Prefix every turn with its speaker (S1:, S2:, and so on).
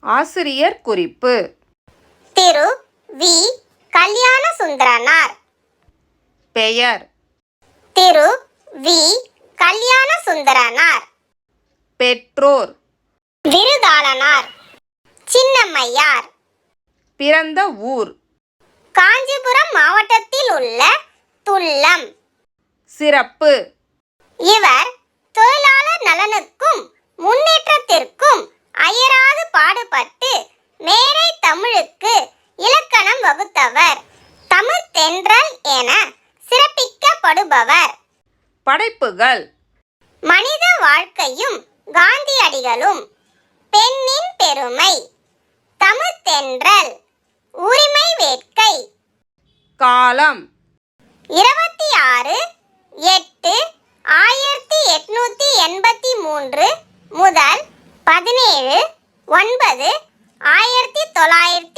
S1: ஆசிரியர் குறிப்பு.
S2: திரு வி. கல்யாண சுந்தரனார்
S1: பெயர்.
S2: திரு வி. கல்யாண சுந்தரனார்
S1: பெற்றோர்.
S2: விருதாளனார். சின்னம்மையார்.
S1: பிறந்த ஊர்.
S2: காஞ்சிபுரம் மாவட்டத்தில் உள்ள துல்லம்
S1: சிறப்பு.
S2: இவர் தொழிலாளர் நலனுக்கும் முன்னேற்றத்திற்கும் அயராது பாடுபட்டு மேரை தமிழுக்கு இலக்கணம் வகுத்தவர். தமிழ் தென்றல் என சிறப்பிக்கப்படுபவர்.
S1: படைப்புகள்.
S2: மனித வாழ்க்கையும் காந்தியடிகளும் பெண்ணின் பெருமை. தமிழ் தென்றல் உரிமை வேட்கை.
S1: காலம்.
S2: இருபத்தி ஆறு எட்டு ஆயிரத்தி எட்நூத்தி எண்பத்தி மூன்று முதல் பதினேழு ஏழு ஒன்பது ஆயிரத்தி தொள்ளாயிரத்தி